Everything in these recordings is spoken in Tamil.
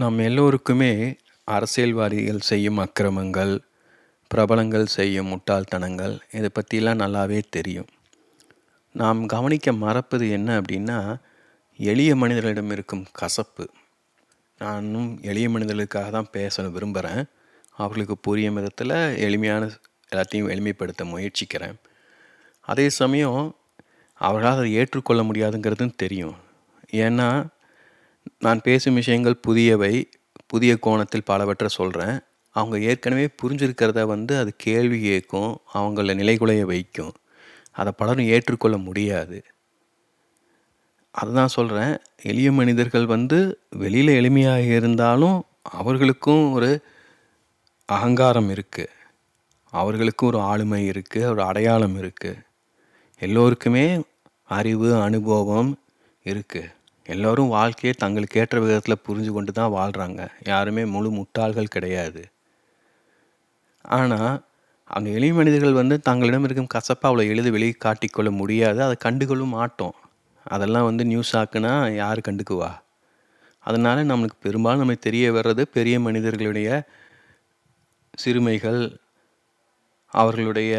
நம் எல்லோருக்குமே அரசியல்வாதிகள் செய்யும் அக்கிரமங்கள், பிரபலங்கள் செய்யும் முட்டாள்தனங்கள் இதை பற்றிலாம் நல்லாவே தெரியும். நாம் கவனிக்க மறப்பது என்ன அப்படின்னா, எளிய மனிதர்களிடம் இருக்கும் கசப்பு. நானும் எளிய மனிதர்களுக்காக தான் பேச விரும்புகிறேன். அவர்களுக்கு புரியும் விதத்தில் எளிமையான எல்லாத்தையும் எளிமைப்படுத்த முயற்சிக்கிறேன். அதே சமயம் அவர்களால் அதை ஏற்றுக்கொள்ள முடியாதுங்கிறதும் தெரியும். ஏன்னா, நான் பேசும் விஷயங்கள் புதியவை, புதிய கோணத்தில் பலவற்றை சொல்கிறேன். அவங்க ஏற்கனவே புரிஞ்சிருக்கிறத வந்து அது கேள்வி கேட்கும், அவங்கள நிலைகுலைய வைக்கும். அதை பலரும் ஏற்றுக்கொள்ள முடியாது. அதுதான் சொல்கிறேன், எளிய மனிதர்கள் வந்து வெளியில் எளிமையாக இருந்தாலும் அவர்களுக்கும் ஒரு அகங்காரம் இருக்குது. அவர்களுக்கும் ஒரு ஆளுமை இருக்குது, ஒரு அடையாளம் இருக்குது. எல்லோருக்குமே அறிவு, அனுபவம் இருக்குது. எல்லோரும் வாழ்க்கையை தங்களுக்கு ஏற்ற விதத்தில் புரிஞ்சு கொண்டு தான் வாழ்கிறாங்க. யாருமே முழு முட்டாள்கள் கிடையாது. ஆனால் அங்கே எளிய மனிதர்கள் வந்து தங்களிடம் இருக்கும் கசப்பை அவ்வளோ எளிதில் வெளியே காட்டிக்கொள்ள முடியாது. அதை கண்டுகொள்ள மாட்டோம். அதெல்லாம் வந்து நியூஸ் ஆக்குனா யார் கண்டுக்குவா? அதனால் நம்மளுக்கு பெரும்பாலும் நமக்கு தெரிய வர்றது பெரிய மனிதர்களுடைய சிறுமைகள், அவர்களுடைய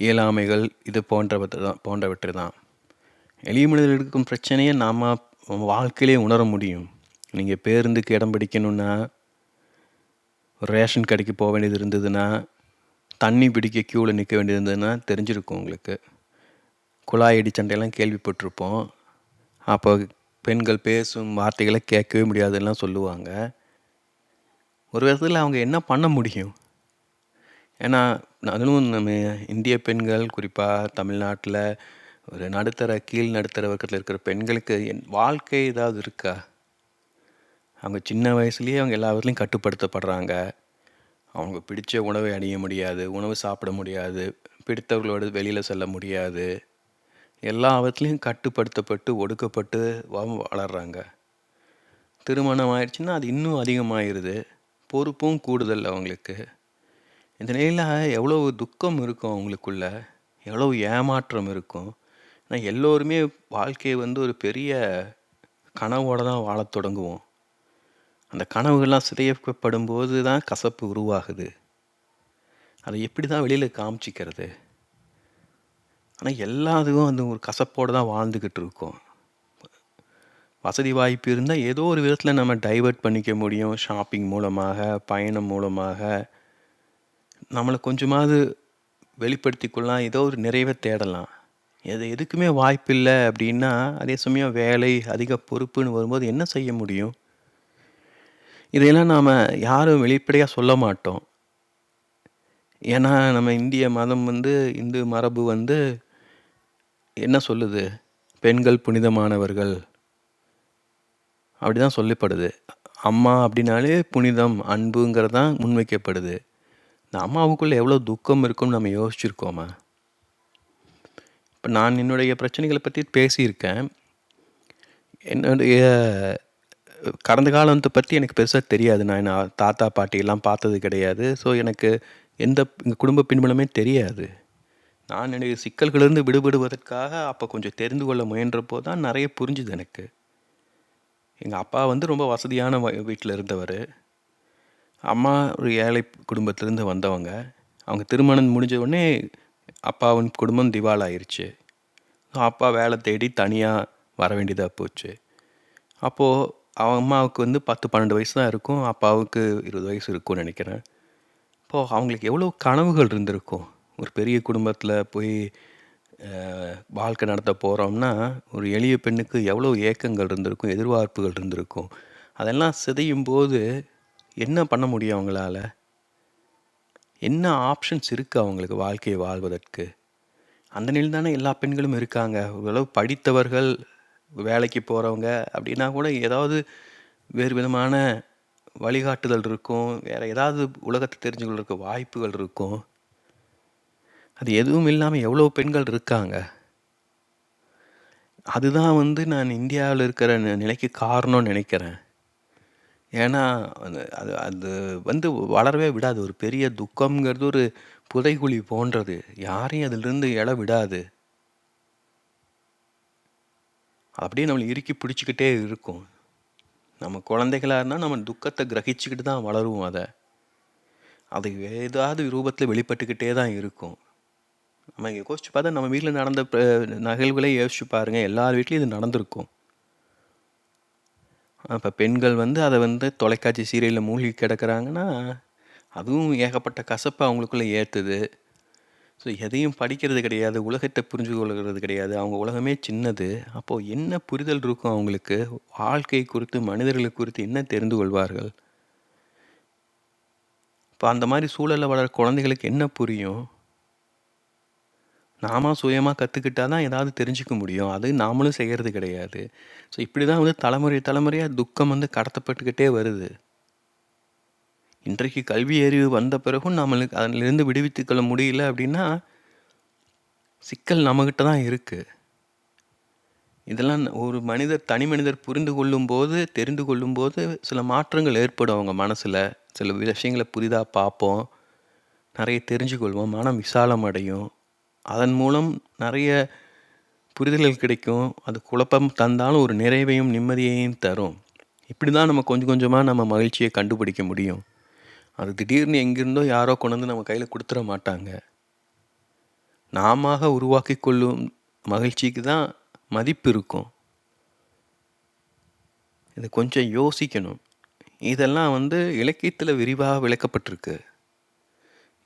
இயலாமைகள் இது போன்றவற்றை தான் போன்றவற்றை தான். எளிய மனிதர்களுக்கும் பிரச்சனையை நாம் உங்கள் வாழ்க்கையிலே உணர முடியும். நீங்கள் பேருந்துக்கு இடம் பிடிக்கணும்னா, ஒரு ரேஷன் கடைக்கு போக வேண்டியது இருந்ததுன்னா, தண்ணி பிடிக்க க்யூவில் நிற்க வேண்டியது இருந்ததுன்னா தெரிஞ்சிருக்கும் உங்களுக்கு. குழாய் அடி சண்டையெல்லாம் கேள்விப்பட்டிருப்போம். அப்போ பெண்கள் பேசும் வார்த்தைகளை கேட்கவே முடியாதுலாம் சொல்லுவாங்க. ஒரு விதத்தில் அவங்க என்ன பண்ண முடியும்? ஏன்னா அதுவும் நம்ம இந்திய பெண்கள் குறிப்பாக தமிழ்நாட்டில் ஒரு நடுத்தர கீழ் நடுத்தர வர்க்கத்தில் இருக்கிற பெண்களுக்கு என் வாழ்க்கை ஏதாவது இருக்கா? அவங்க சின்ன வயசுலேயே அவங்க எல்லா விதத்துலையும் கட்டுப்படுத்தப்படுறாங்க. அவங்க பிடிச்ச உணவை அணிய முடியாது, உணவு சாப்பிட முடியாது, பிடித்தவர்களோடு வெளியில் செல்ல முடியாது. எல்லா விதத்துலேயும் கட்டுப்படுத்தப்பட்டு, ஒடுக்கப்பட்டு வளர்கிறாங்க திருமணம் ஆயிடுச்சுன்னா அது இன்னும் அதிகமாகிடுது பொறுப்பும் கூடுதல் அவங்களுக்கு. இந்த நிலையில் எவ்வளோ துக்கம் இருக்கும் அவங்களுக்குள்ள, எவ்வளோ ஏமாற்றம் இருக்கும். ஆனால் எல்லோருமே வாழ்க்கையை வந்து ஒரு பெரிய கனவோடு தான் வாழத் தொடங்குவோம். அந்த கனவுகள்லாம் சிதைக்கப்படும்போது தான் கசப்பு உருவாகுது. அதை எப்படி தான் வெளியில் காமிச்சிக்கிறது? ஆனால் எல்லா இதுவும் அந்த ஒரு கசப்போடு தான் வாழ்ந்துக்கிட்டு இருக்கோம். வசதி வாய்ப்பு இருந்தால் ஏதோ ஒரு விதத்தில் நம்ம டைவர்ட் பண்ணிக்க முடியும். ஷாப்பிங் மூலமாக, பயணம் மூலமாக. நம்மளை கொஞ்சமாவது வெளிப்படுத்திக்கொள்ளலாம். ஏதோ ஒரு நிறைவை தேடலாம். எது எதுக்குமே வாய்ப்பில்லை அப்படின்னா, அதே சமயம் வேலை, அதிக பொறுப்புன்னு வரும்போது என்ன செய்ய முடியும்? இதையெல்லாம் நாம் யாரும் வெளிப்படையாக சொல்ல மாட்டோம். ஏன்னா நம்ம இந்திய மதம் வந்து இந்து மரபு வந்து என்ன சொல்லுது? பெண்கள் புனிதமானவர்கள். அப்படிதான் சொல்லப்படுது. அம்மா அப்படின்னாலே புனிதம், அன்புங்கிறது தான் முன்வைக்கப்படுது. இந்த அம்மாவுக்குள்ளே எவ்வளோ துக்கம் இருக்கும்னு நம்ம யோசிச்சிருக்கோமா? இப்போ நான் என்னுடைய பிரச்சனைகளை பற்றி பேசியிருக்கேன். என்னுடைய கடந்த காலத்தை பற்றி எனக்கு பெருசாக தெரியாது. நான் என்ன தாத்தா, பாட்டியெல்லாம் பார்த்தது கிடையாது. ஸோ எனக்கு எந்த எங்கள் குடும்ப பின்புலமே தெரியாது. நான் என்னுடைய சிக்கல்களிலிருந்து விடுபடுவதற்காக அப்போ கொஞ்சம் தெரிந்து கொள்ள முயன்றப்போ தான் நிறைய புரிஞ்சுது எனக்கு. எங்கள் அப்பா வந்து ரொம்ப வசதியான வ இருந்தவர் அம்மா ஒரு ஏழை குடும்பத்திலேருந்து வந்தவங்க. அவங்க திருமணம் முடிஞ்ச உடனே அப்பாவின் குடும்பம் திவாலாயிருச்சு. அப்பா வேலை தேடி தனியாக வர வேண்டியதாக போச்சு. அப்போது அவன் அம்மாவுக்கு வந்து 10, 12 வயசு தான் இருக்கும். அப்பாவுக்கு 20 வயசு இருக்கும்னு நினைக்கிறேன் இப்போது அவங்களுக்கு எவ்வளோ கனவுகள் இருந்திருக்கும். ஒரு பெரிய குடும்பத்தில் போய் வாழ்க்கை நடத்த போகிறோம்னா ஒரு எளிய பெண்ணுக்கு எவ்வளோ ஏக்கங்கள் இருந்திருக்கும், எதிர்பார்ப்புகள் இருந்திருக்கும். அதெல்லாம் சிதையும் போது என்ன பண்ண முடியும் அவங்களால? என்ன ஆப்ஷன்ஸ் இருக்குது அவங்களுக்கு வாழ்க்கையை வாழ்வதற்கு? அந்த நிலையில் தானே எல்லா பெண்களும் இருக்காங்க. ஓரளவு படித்தவர்கள், வேலைக்கு போகிறவங்க அப்படின்னா கூட ஏதாவது வேறு விதமான வழிகாட்டுதல் இருக்கும். வேறு ஏதாவது உலகத்தை தெரிஞ்சு வாய்ப்புகள் இருக்கும். அது எதுவும் இல்லாமல் எவ்வளோ பெண்கள் இருக்காங்க. அதுதான் வந்து நான் இந்தியாவில் இருக்கிற நிலைக்கு காரணம்னு நினைக்கிறேன் ஏன்னா, அது அது அது வந்து வளரவே விடாது. ஒரு பெரிய துக்கம்ங்கிறது ஒரு புதைகுழி போன்றது. யாரையும் அதிலிருந்து எழ விடாது. அப்படியே நம்மள இறுக்கி பிடிச்சுக்கிட்டே இருக்கும். நம்ம குழந்தைகளா இருந்தா நம்ம துக்கத்த கிரகிச்சுக்கிட்டு தான் வளருவோம் அத. அது ஏதாவது ரூபத்தில வெளிப்பட்டுக்கிட்டே தான் இருக்கும். நம்ம யோசிச்சு பார்த்தா நம்ம வீட்ல நடந்த ப நிகழ்வுகளே யோசிச்சு பாருங்க. எல்லார் வீட்லயும் இது நடந்திருக்கும். அப்போ பெண்கள் வந்து அதை வந்து தொலைக்காட்சி சீரியலில் மூழ்கி கிடக்குறாங்கன்னா, அதுவும் ஏகப்பட்ட கசப்பை அவங்களுக்குள்ளே ஏற்றுது ஸோ எதையும் படிக்கிறது கிடையாது. உலகத்தை புரிஞ்சு கொள்கிறது கிடையாது. அவங்க உலகமே சின்னது. அப்போது என்ன புரிதல் இருக்கும் அவங்களுக்கு? வாழ்க்கை குறித்து, மனிதர்கள் குறித்து என்ன தெரிந்து கொள்வார்கள்? இப்போ அந்த மாதிரி சூழலில் வளர குழந்தைகளுக்கு என்ன புரியும்? நாம சுயமா கத்துக்கிட்டா தான் ஏதாவது தெரிஞ்சுக்க முடியும். அது நாமளும் செய்யறது கிடையாது. ஸோ இப்படி தான் வந்து தலைமுறை தலைமுறையா துக்கம் வந்து கடத்தப்பட்டுக்கிட்டே வருது. இன்றைக்கு கல்வி அறிவு வந்த பிறகும் நம்மளுக்கு அதிலிருந்து விடுவித்துக் கொள்ள முடியல அப்படின்னா, சிக்கல் நம்மகிட்ட தான் இருக்கு. இதெல்லாம் ஒரு மனிதர் தனி மனிதர் புரிந்து கொள்ளும்போது, தெரிந்து கொள்ளும்போது சில மாற்றங்கள் ஏற்படும் அவங்க மனசுல. சில விஷயங்கள புதிதா பார்ப்போம். நெறைய தெரிஞ்சு கொள்வோம். மனம் விசாலம் அடையும். அதன் மூலம் நிறைய புரிதல்கள் கிடைக்கும். அது குழப்பம் தந்தாலும் ஒரு நிறைவையும், நிம்மதியையும் தரும். இப்படி தான் நம்ம கொஞ்சம் கொஞ்சமாக நம்ம மகிழ்ச்சியை கண்டுபிடிக்க முடியும். அது திடீர்னு எங்கிருந்தோ யாரோ கொண்டு வந்து நம்ம கையில் கொடுத்துட மாட்டாங்க. நாமாக உருவாக்கி கொள்ளும் மகிழ்ச்சிக்கு தான் மதிப்பு இருக்கும். இது கொஞ்சம் யோசிக்கணும். இதெல்லாம் வந்து இலக்கியத்தில் விரிவாக விளக்கப்பட்டிருக்கு.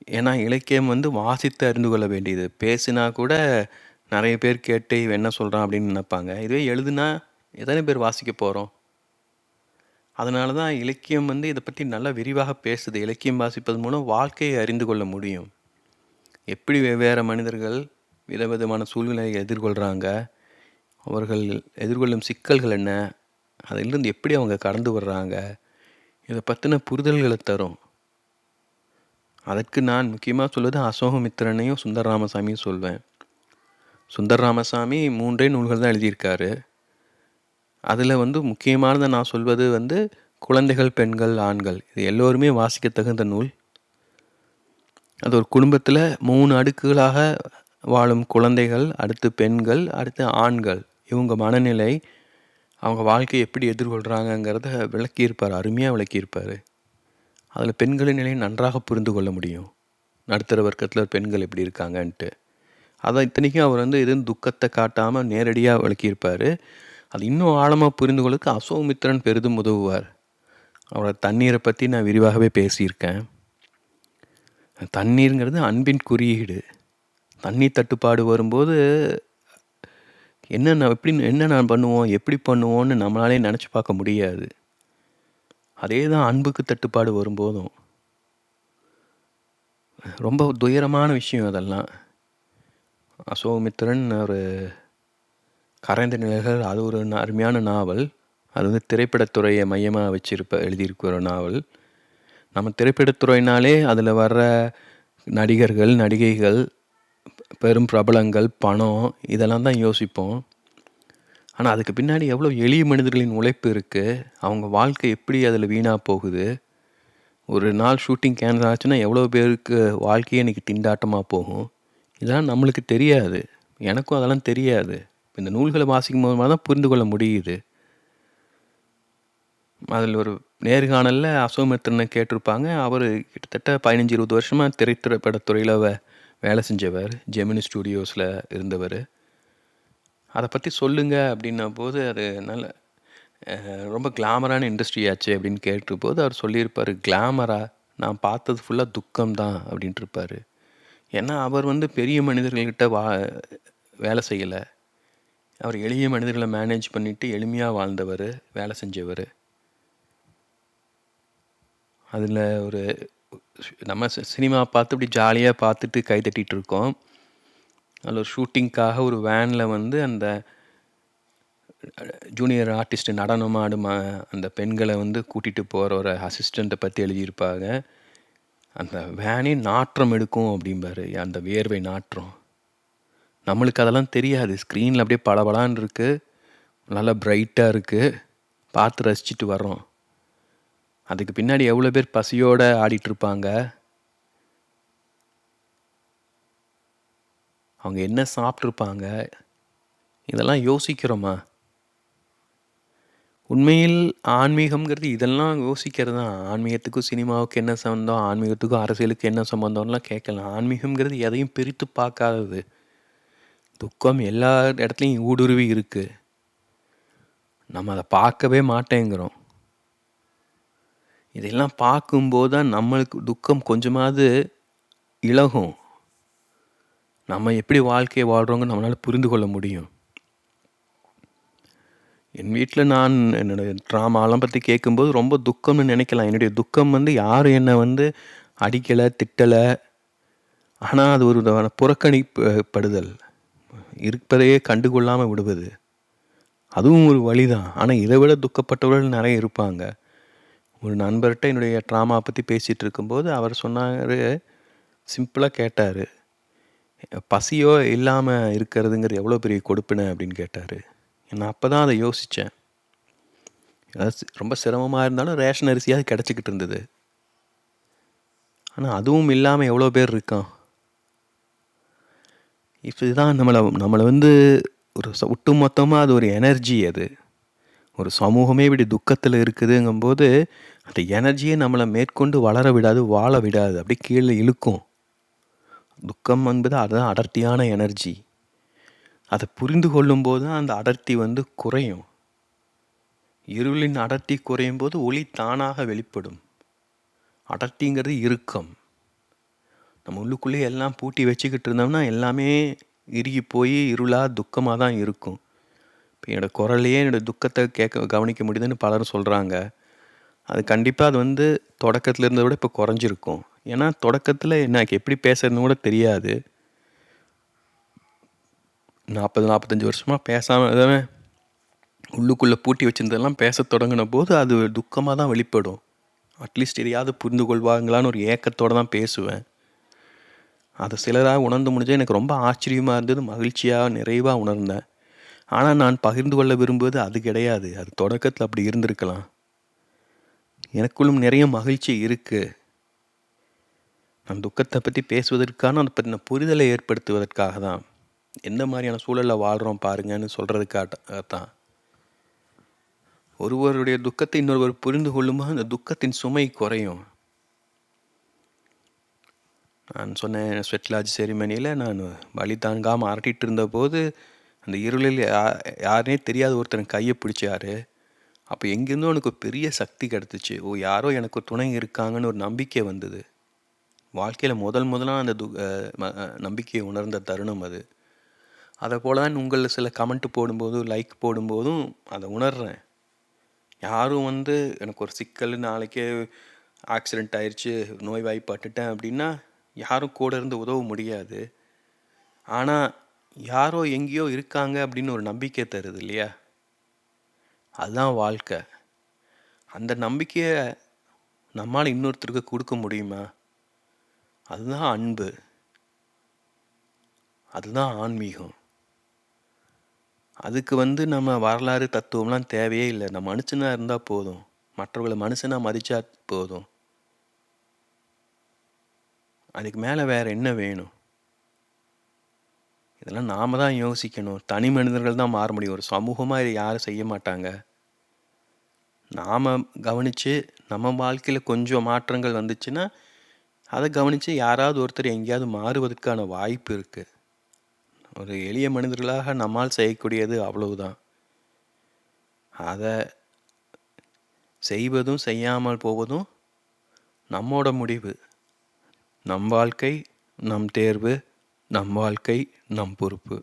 ஏன்னா, இலக்கியம் வந்து வாசித்து அறிந்து கொள்ள வேண்டியது. பேசினா கூட நெறைய பேர் கேட்டு இவன் என்ன சொல்றான் அப்படின்னு நினைப்பாங்க இதுவே எழுதுனா எத்தன பேர் வாசிக்க போறோம்? அதனால தான் இலக்கியம் வந்து இத பத்தி நல்லா விரிவாக பேசுது. இலக்கியம் வாசிப்பது மூலம் வாழ்க்கையை அறிந்து கொள்ள முடியும். எப்படி வெவ்வேறு மனிதர்கள் விதவிதமான சூழ்நிலையை எதிர்கொள்றாங்க? அவர்கள் எதிர்கொள்ளும் சிக்கல்கள் என்ன? அதிலிருந்து எப்படி அவங்க கடந்து வர்றாங்க? இத பத்தின புரிதல்கள தரும். அதற்கு நான் முக்கியமாக சொல்வது அசோகமித்திரனையும், சுந்தர் ராமசாமியும் சொல்வேன். சுந்தர் ராமசாமி மூன்றே நூல்கள் தான் எழுதியிருக்காரு. அதில் வந்து முக்கியமானதை நான் சொல்வது வந்து குழந்தைகள், பெண்கள், ஆண்கள். இது எல்லோருமே வாசிக்க தகுந்த நூல். அது ஒரு குடும்பத்தில் மூணு அடுக்குகளாக வாழும் குழந்தைகள், அடுத்து பெண்கள், அடுத்து ஆண்கள். இவங்க மனநிலை, அவங்க வாழ்க்கையை எப்படி எதிர்கொள்கிறாங்கங்கிறத விளக்கியிருப்பார் அருமையாக விளக்கியிருப்பார் அதில் பெண்களின் நிலையை நன்றாக புரிந்து கொள்ள முடியும். நடுத்தர வர்க்கத்தில் பெண்கள் எப்படி இருக்காங்கன்ட்டு. அதை இத்தனைக்கும் அவர் வந்து எதுவும் துக்கத்தை காட்டாமல் நேரடியாக விளக்கியிருப்பார் அது இன்னும் ஆழமாக புரிந்து கொள்ளக்கு அசோமித்திரன் பெரிதும் உதவுவார். அவரோட தண்ணீரை பற்றி நான் விரிவாகவே பேசியிருக்கேன். தண்ணீருங்கிறது அன்பின் குறியீடு. தண்ணி தட்டுப்பாடு வரும்போது என்னென்ன எப்படி என்ன நான் பண்ணுவோம்? எப்படி பண்ணுவோன்னு நம்மளாலே நினச்சி பார்க்க முடியாது. அதே தான் அன்புக்கு தட்டுப்பாடு வரும்போதும். ரொம்ப துயரமான விஷயம் அதெல்லாம். அசோகமித்திரன் ஒரு கரைந்த நிலைகள் அது ஒரு அருமையான நாவல். அது வந்து திரைப்படத்துறையை மையமாக வச்சிருப்ப எழுதியிருக்க ஒரு நாவல். நம்ம திரைப்படத்துறையினாலே அதில் வர்ற நடிகர்கள், நடிகைகள், பெரும் பிரபலங்கள், பணம் இதெல்லாம் தான் யோசிப்போம். ஆனால் அதுக்கு பின்னாடி எவ்வளோ எளிய மனிதர்களின் உழைப்பு இருக்குது அவங்க வாழ்க்கை எப்படி அதில் வீணாக போகுது. ஒரு நாள் ஷூட்டிங் கேன்சல் ஆச்சுன்னா, எவ்வளோ பேருக்கு வாழ்க்கையே இன்றைக்கி திண்டாட்டமாக போகும். இதெல்லாம் நம்மளுக்கு தெரியாது. எனக்கும் அதெல்லாம் தெரியாது. இந்த நூல்களை வாசிக்கும் போது தான் புரிந்து கொள்ள முடியுது. அதில் ஒரு நேர்காணலில் அசோமித்திரனை கேட்டிருப்பாங்க. அவர் கிட்டத்தட்ட பதினஞ்சு இருபது வருஷமாக திரைத்திரைப்படத்துறையில் வேலை செஞ்சவர். ஜெமினி ஸ்டூடியோஸில் இருந்தவர் அதை பற்றி சொல்லுங்க அப்படின்னபோது, அது நல்ல ரொம்ப கிளாமரான இண்டஸ்ட்ரியாச்சு அப்படின்னு கேட்டிருப்போது அவர் சொல்லியிருப்பார் "கிளாமரா? நான் பார்த்தது ஃபுல்லாக துக்கம் தான்" அப்படின்ட்டிருப்பாரு. ஏன்னா, அவர் வந்து பெரிய மனிதர்கள்கிட்ட வா வேலை செய்யலை அவர் எளிய மனிதர்களை மேனேஜ் பண்ணிவிட்டு எளிமையாக வாழ்ந்தவர் வேலை செஞ்சவர் அதில் ஒரு நம்ம சினிமா பார்த்து இப்படி ஜாலியாக பார்த்துட்டு கை தட்டிட்டு இருக்கோம். அதில் ஒரு ஷூட்டிங்க்காக ஒரு வேனில் வந்து அந்த ஜூனியர் ஆர்டிஸ்ட் நடனம் ஆடும் அந்த பெண்களை வந்து கூட்டிட்டு போகிற ஒரு அசிஸ்டண்ட்டை பற்றி எழுதியிருப்பாங்க. அந்த வேனே நாற்றம் எடுக்கும் அப்படிம்பாரு. அந்த வியர்வை நாற்றம். நம்மளுக்கு அதெல்லாம் தெரியாது. ஸ்க்ரீனில் அப்படியே பளபளன்னு இருக்குது நல்லா பிரைட்டாக இருக்குது பார்த்து ரசிச்சுட்டு வர்றோம். அதுக்கு பின்னாடி எவ்வளோ பேர் பசியோடு ஆடிட்டுருப்பாங்க. அவங்க என்ன சாப்பிட்ருப்பாங்க இதெல்லாம் யோசிக்கிறோமா? உண்மையில் ஆன்மீகம்ங்கிறது இதெல்லாம் யோசிக்கிறது தான். ஆன்மீகத்துக்கும் சினிமாவுக்கும் என்ன சம்மந்தம்? ஆன்மீகத்துக்கும் அரசியலுக்கு என்ன சம்மந்தம்லாம் கேட்கலாம். ஆன்மீகம்ங்கிறது எதையும் பிரித்து பார்க்காதது. துக்கம் எல்லா இடத்துலையும் ஊடுருவி இருக்குது நம்ம அதை பார்க்கவே மாட்டேங்கிறோம். இதெல்லாம் பார்க்கும்போது தான் நம்மளுக்கு துக்கம் கொஞ்சமாவது இலகும் நம்ம எப்படி வாழ்க்கையை வாழ்கிறோங்கன்னு நம்மளால் புரிந்து கொள்ள முடியும். என் வீட்டில் நான் என்னுடைய ட்ராமாலாம் பற்றி கேட்கும்போது ரொம்ப துக்கம்னு நினைக்கலாம். என்னுடைய துக்கம் வந்து யாரும் என்னை வந்து அடிக்கலை திட்டலை ஆனால் அது ஒரு விதமான புறக்கணிப்படுதல் இருப்பதையே கண்டுகொள்ளாமல் விடுவது. அதுவும் ஒரு வலிதான். ஆனால் இதை விட துக்கப்பட்டவர்கள் நிறைய இருப்பாங்க. ஒரு நண்பர்கிட்ட என்னுடைய ட்ராமா பற்றி பேசிகிட்டு இருக்கும்போது, அவர் சொன்னார் சிம்பிளாக கேட்டார் "பசியோ இல்லாமல் இருக்கிறதுங்கிறது எவ்வளோ பெரிய கொடுப்பின?" அப்படின்னு கேட்டார் நான் அப்போ தான் அதை யோசித்தேன் ரொம்ப சிரமமாக இருந்தாலும் ரேஷன் அரிசியாக கிடச்சிக்கிட்டு இருந்தது. ஆனால் அதுவும் இல்லாமல் எவ்வளோ பேர் இருக்கான்? இதுதான் நம்மளை நம்மளை வந்து ஒரு ஒட்டு மொத்தமாக அது ஒரு எனர்ஜி அது. ஒரு சமூகமே இப்படி துக்கத்தில் இருக்குதுங்கும்போது, அந்த எனர்ஜியே நம்மளை மேற்கொண்டு வளர விடாது, வாழ விடாது. அப்படியே கீழே இழுக்கும். துக்கம் என்பது அதுதான் அடர்த்தியான எனர்ஜி. அதை புரிந்து கொள்ளும்போது தான் அந்த அடர்த்தி வந்து குறையும். இருளின் அடர்த்தி குறையும் போது ஒளி தானாக வெளிப்படும். அடர்த்திங்கிறது இறுக்கம். நம்ம உள்ளுக்குள்ளேயே எல்லாம் பூட்டி வச்சுக்கிட்டு இருந்தோம்னா, எல்லாமே இறுகி போய் இருளாக துக்கமாக தான் இருக்கும். இப்போ என்னோடய குரலையே என்னோடய துக்கத்தை கேட்க கவனிக்க முடியுதுன்னு பலரும் சொல்கிறாங்க அது கண்டிப்பாக அது வந்து தொடக்கத்தில் இருந்ததை விட இப்போ குறைஞ்சிருக்கும். ஏன்னா தொடக்கத்தில் எனக்கு எப்படி பேசுறதுன்னு கூட தெரியாது. நாற்பது நாற்பத்தஞ்சு வருஷமாக பேசாமல் எதாவது உள்ளுக்குள்ளே பூட்டி வச்சிருந்ததெல்லாம் தொடங்கின போது அது துக்கமாக தான் வெளிப்படும். அட்லீஸ்ட் எதையாவது புரிந்து கொள்வாங்களான்னு ஒரு ஏக்கத்தோட தான் பேசுவேன். அதை சிலராக உணர்ந்து முடிஞ்சால் எனக்கு ரொம்ப ஆச்சரியமாக இருந்தது. மகிழ்ச்சியாக நிறைவாக உணர்ந்தேன். ஆனால் நான் பகிர்ந்து கொள்ள விரும்புவது அது கிடையாது. அது தொடக்கத்தில் அப்படி இருந்திருக்கலாம். எனக்குள்ளும் நிறைய மகிழ்ச்சி இருக்குது அந்த துக்கத்தை பற்றி பேசுவதற்கான அதை பற்றின புரிதலை ஏற்படுத்துவதற்காக தான். எந்த மாதிரியான சூழலில் வாழ்கிறோம் பாருங்கன்னு சொல்கிறதுக்காக தான். ஒருவருடைய துக்கத்தை இன்னொருவர் புரிந்து கொள்ளும்போது, அந்த துக்கத்தின் சுமை குறையும். நான் சொன்னேன் ஸ்வெட்லாஜ் செரிமனியில் நான் வலி தாங்காமல் அரட்டிட்டு இருந்தபோது, அந்த இருளில் யா யாருனே தெரியாத ஒருத்தன் கையை பிடிச்சாரு. அப்போ எங்கேருந்தோ எனக்கு ஒரு பெரிய சக்தி கிடைத்துச்சு. ஓ! யாரோ எனக்கு துணை இருக்காங்கன்னு ஒரு நம்பிக்கை வந்தது. வாழ்க்கையில் முதல் முதலாக அந்த து நம்பிக்கையை உணர்ந்த தருணம் அது. அதப்போல தான் உங்களில் சில கமெண்ட் போடும்போதும், லைக் போடும்போதும் அதை உணர்கிறேன் யாரும் வந்து எனக்கு ஒரு சிக்கல், நாளைக்கே ஆக்சிடென்ட் ஆயிருச்சு, நோய்வாய்ப்பட்டுட்டேன் அப்படின்னா, யாரும் கூட இருந்து உதவ முடியாது. ஆனால் யாரோ எங்கேயோ இருக்காங்க அப்படின்னு ஒரு நம்பிக்கை தருது இல்லையா? அதுதான் வாழ்க்கை. அந்த நம்பிக்கையை நம்மால் இன்னொருத்தருக்கு கொடுக்க முடியுமா? அதுதான் அன்பு. அதுதான் ஆன்மீகம். அதுக்கு வந்து நம்ம வரலாறு, தத்துவம்லாம் தேவையே இல்லை நம்ம மனுஷனாக இருந்தால் போதும். மற்றவர்களை மனுஷனாக மதித்தா போதும். அதுக்கு மேலே வேற என்ன வேணும்? இதெல்லாம் நாம தான் யோசிக்கணும். தனி மனிதர்கள் தான் மாற முடியும். ஒரு சமூகமாக இதை யாரும் செய்ய மாட்டாங்க. நாம் கவனித்து நம்ம வாழ்க்கையில் கொஞ்சம் மாற்றங்கள் வந்துச்சுன்னா, அதை கவனித்து யாராவது ஒருத்தர் எங்கேயாவது மாறுவதற்கான வாய்ப்பு இருக்குது ஒரு எளிய மனிதர்களாக நம்மால் செய்யக்கூடியது அவ்வளவுதான். அதை செய்வதும், செய்யாமல் போவதும் நம்மோட முடிவு. நம் வாழ்க்கை, நம் தேர்வு, நம் வாழ்க்கை, நம் பொறுப்பு.